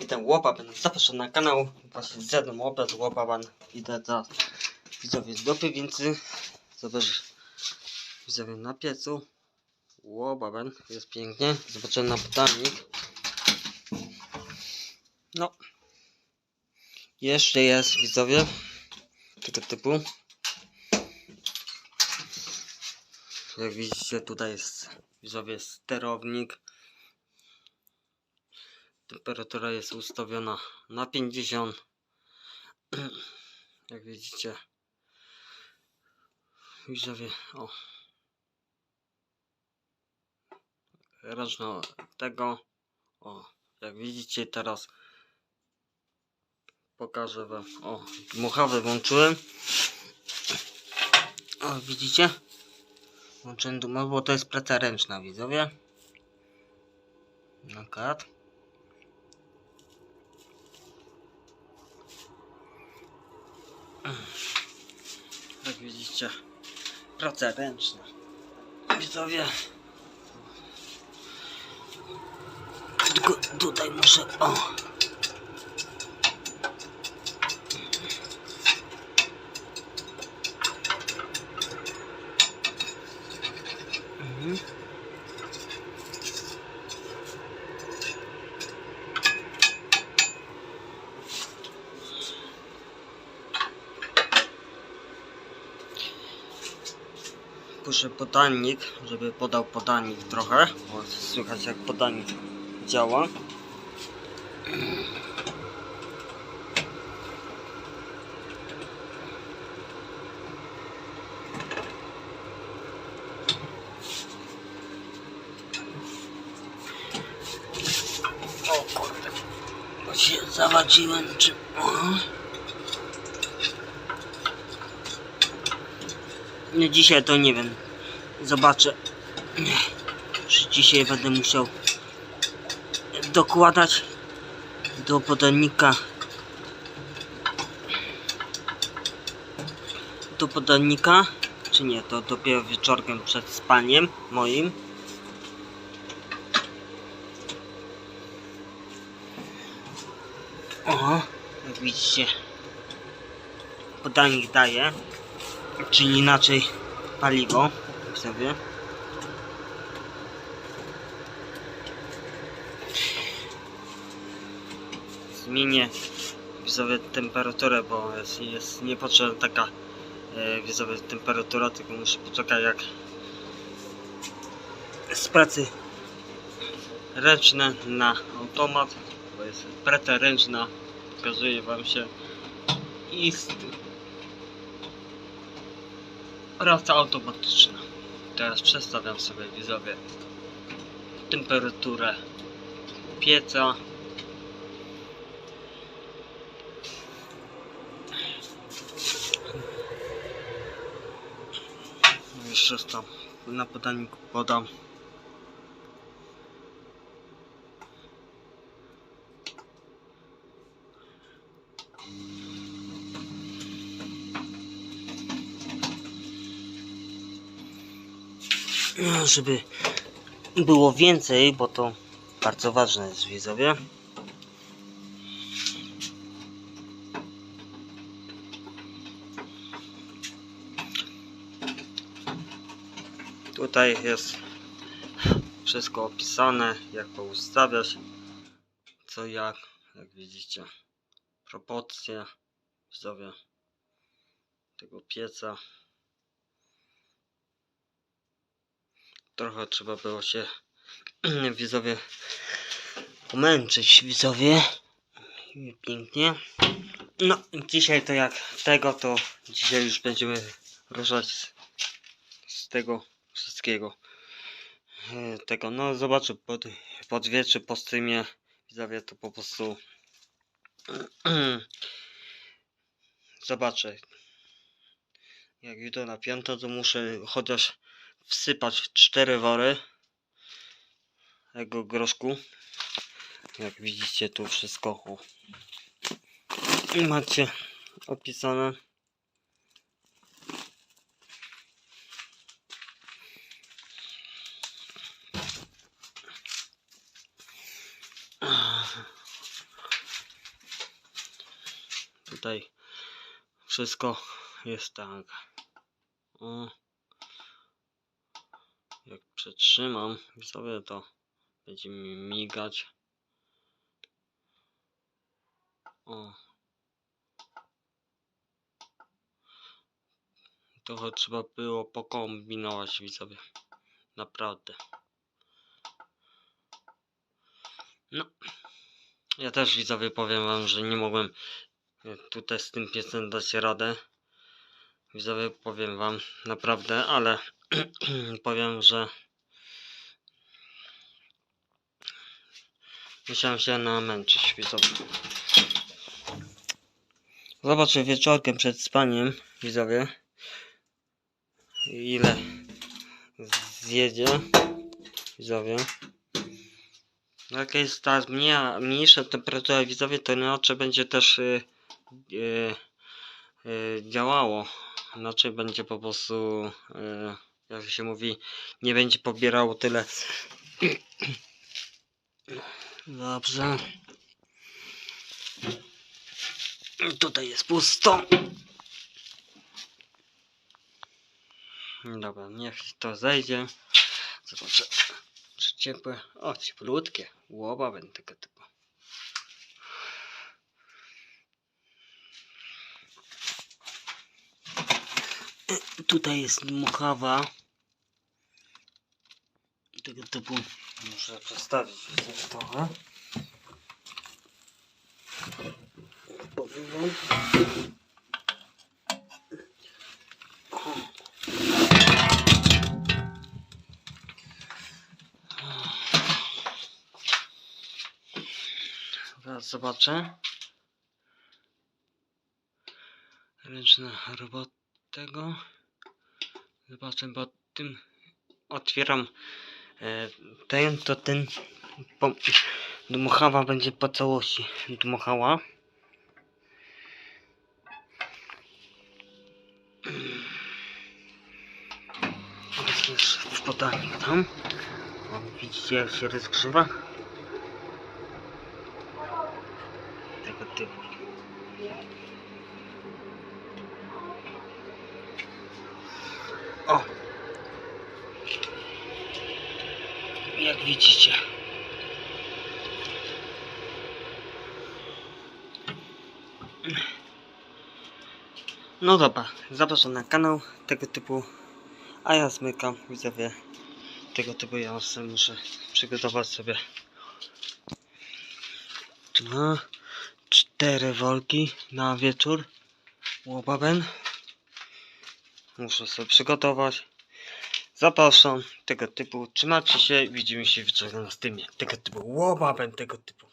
Witam, ten Łopaban. Zapraszam na kanał. Właśnie zjadłem obiad Łopaban. Idę teraz widzowie z dopy, więc zobacz widzowie na piecu. Łopaban. Jest pięknie. Zobaczyłem na podanik. No. Jeszcze jest widzowie. Tego typu. Jak widzicie tutaj jest widzowie sterownik. Temperatura jest ustawiona na 50. Jak widzicie. Widzowie, o. Ręczna tego. O, jak widzicie teraz pokażę wam. O, dmuchawę włączyłem. O, widzicie? Włączyłem dmuchawę, bo to jest praca ręczna, widzowie. Na kat. Jak widzicie, praca ręczna. Widzowie. Tylko tutaj muszę. O. Puszę podanik, żeby podał podanik trochę. Bo słychać jak podanik działa. O kurde, się zawadziłem czy... O. No dzisiaj to nie wiem. Zobaczę. Czy dzisiaj będę musiał dokładać do podanika do podanika czy nie, to dopiero wieczorkiem przed spaniem moim o, jak widzicie podanik daje czyli inaczej paliwo sobie zmienię temperaturę, bo jest, jest niepotrzebna taka e, temperatura, tylko muszę poczekać jak z pracy ręczne na automat, bo jest praca ręczna, pokazuje wam się i praca automatyczna. Teraz przestawiam sobie widzowie temperaturę pieca No Jeszcze tam na podaniku podam. Żeby było więcej, bo to bardzo ważne jest widzowie. Tutaj jest wszystko opisane, jak to ustawiać, co jak, jak widzicie, proporcje widzowie tego pieca. Trochę trzeba było się widzowie pomęczyć widzowie. Pięknie. No, dzisiaj to jak tego, to dzisiaj już będziemy ruszać z, z tego wszystkiego. E, Tego, no zobaczę pod, pod wieczór po streamie widzowie to po prostu zobaczę jak jutro na piątą to muszę chociaż wsypać cztery wory tego groszku jak widzicie tu wszystko macie opisane tutaj wszystko jest tak. O. Jak przetrzymam sobie to będzie mi migać. O. Trochę trzeba było pokombinować widzowie. Naprawdę. No. Ja też widzowie powiem wam, że nie mogłem tutaj z tym piecem dać radę. Widzowie powiem wam naprawdę, ale powiem, że musiałem się namęczyć widzowie. Zobaczę wieczorkiem przed spaniem widzowie ile zjedzie widzowie. Jak jest ta mniej, mniejsza temperatura widzowie, to inaczej będzie też y, y, y, działało. Inaczej będzie po prostu, y, jak się mówi, nie będzie pobierało tyle. Dobrze. Tutaj jest pusto. Dobra, niech to zejdzie. Zobaczę. Czy ciepłe? O, cieplutkie. Łoba będę tego typu. E, Tutaj jest dmuchawa. Tego typu. Muszę przestawić trochę. Wam. Zaraz zobaczę. Ręczna robota tego. Zobaczę, bo tym otwieram ten, to ten po, dmuchawa będzie po całości dmuchała. Jest już podanie tam. O, widzicie jak się rozgrzewa? tego typu. O! Jak widzicie. No dobra, zapraszam na kanał tego typu, a ja zmykam, widzowie, tego typu ja sobie muszę przygotować sobie dwa, cztery wolki na wieczór. Łobaben. Muszę sobie przygotować. Zapraszam tego typu. Trzymajcie się. Widzimy się wieczorem na stymie. Tego typu. Łobaben tego typu.